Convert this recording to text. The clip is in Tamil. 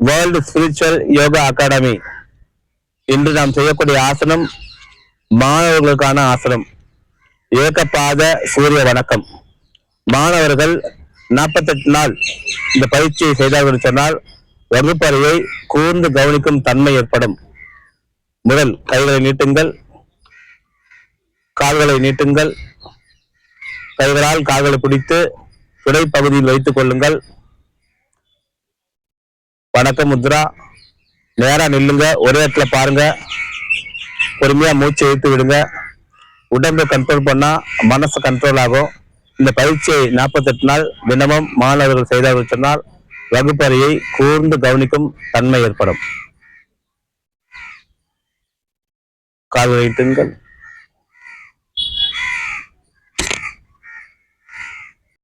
வேர்ல்டு ஸ்பிரிச்சுவல் யோகா அகாடமி இன்று நாம் செய்யக்கூடிய ஆசனம் மாணவர்களுக்கான ஆசனம். ஏகப்பாத சூரிய வணக்கம். மாணவர்கள் நாற்பத்தெட்டு நாள் இந்த பயிற்சியை செய்தார்கள் சொன்னால் வகுப்பறையை கூர்ந்து கவனிக்கும் தன்மை ஏற்படும். முதல் கைகளை நீட்டுங்கள். கால்களை நீட்டுங்கள். கைகளால் கால்களை பிடித்து துடை பகுதியில் வைத்துக் கொள்ளுங்கள். வணக்கம் முத்ரா. நேரா நில்லுங்க. ஒரே இடத்துல பாருங்க. பொறுமையா மூச்சு இழுத்து விடுங்க. உடம்பை கண்ட்ரோல் பண்ணா மனசு கண்ட்ரோல் ஆகும். இந்த பயிற்சியை நாற்பத்தெட்டு நாள் தினமும் மாணவர்கள் செய்தார்கள் சொன்னால் வகுப்பறையை கூர்ந்து கவனிக்கும் தன்மை ஏற்படும். கால் வைத்துங்கள்